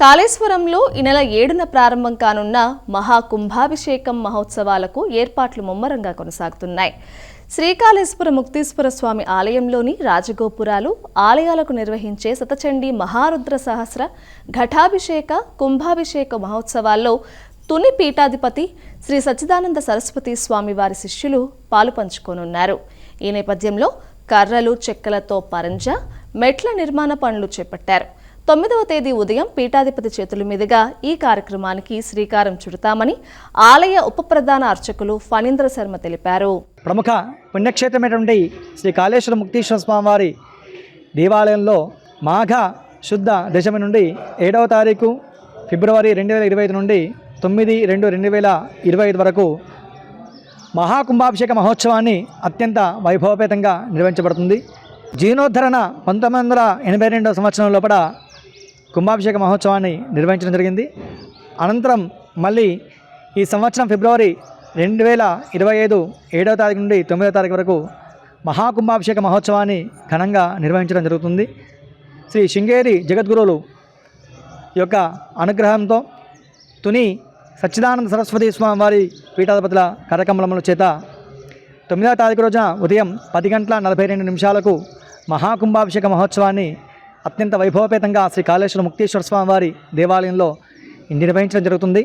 కాళేశ్వరంలో ఈ నెల ఏడున ప్రారంభం కానున్న మహాకుంభాభిషేకం మహోత్సవాలకు ఏర్పాట్లు ముమ్మరంగా కొనసాగుతున్నాయి. శ్రీకాళేశ్వర ముక్తీశ్వర స్వామి ఆలయంలోని రాజగోపురాలు ఆలయాలకు నిర్వహించే శతచండీ మహారుద్ర సహస్ర ఘటాభిషేక కుంభాభిషేక మహోత్సవాల్లో తుని పీఠాధిపతి శ్రీ సచ్చిదానంద సరస్వతి స్వామి వారి శిష్యులు పాలు పంచుకోనున్నారు. ఈ నేపథ్యంలో కర్రలు చెక్కలతో పరంజ మెట్ల నిర్మాణ పనులు చేపట్టారు. తొమ్మిదవ తేదీ ఉదయం పీఠాధిపతి చేతుల మీదుగా ఈ కార్యక్రమానికి శ్రీకారం చుడతామని ఆలయ ఉప ప్రధాన అర్చకులు ఫణీంద్ర శర్మ తెలిపారు. ప్రముఖ పుణ్యక్షేత్రమైనటువంటి శ్రీ కాళేశ్వర ముక్తీశ్వర స్వామివారి దేవాలయంలో మాఘ శుద్ధ దశమి నుండి ఏడవ తారీఖు ఫిబ్రవరి రెండు వేల ఇరవై ఐదు నుండి తొమ్మిది రెండు రెండు వేల ఇరవై ఐదు వరకు మహాకుంభాభిషేక మహోత్సవాన్ని అత్యంత వైభవపేతంగా నిర్వహించబడుతుంది. జీర్ణోద్ధరణ పంతొమ్మిది వందల ఎనభై రెండవ సంవత్సరం లోపల కుంభాభిషేక మహోత్సవాన్ని నిర్వహించడం జరిగింది. అనంతరం మళ్ళీ ఈ సంవత్సరం ఫిబ్రవరి రెండు వేల ఇరవై ఐదు ఏడవ తారీఖు నుండి తొమ్మిదవ తారీఖు వరకు మహాకుంభాభిషేక మహోత్సవాన్ని ఘనంగా నిర్వహించడం జరుగుతుంది. శ్రీ శృంగేరి జగద్గురువులు యొక్క అనుగ్రహంతో తుని సచ్చిదానంద సరస్వతి స్వామి వారి పీఠాధిపతుల కార్యక్రమముల చేత తొమ్మిదవ తారీఖు రోజున ఉదయం పది గంటల నలభై రెండు నిమిషాలకు మహాకుంభాభిషేక మహోత్సవాన్ని అత్యంత వైభవపేతంగా శ్రీ కాళేశ్వర ముక్తేశ్వర స్వామి వారి దేవాలయంలో నిర్వహించడం జరుగుతుంది.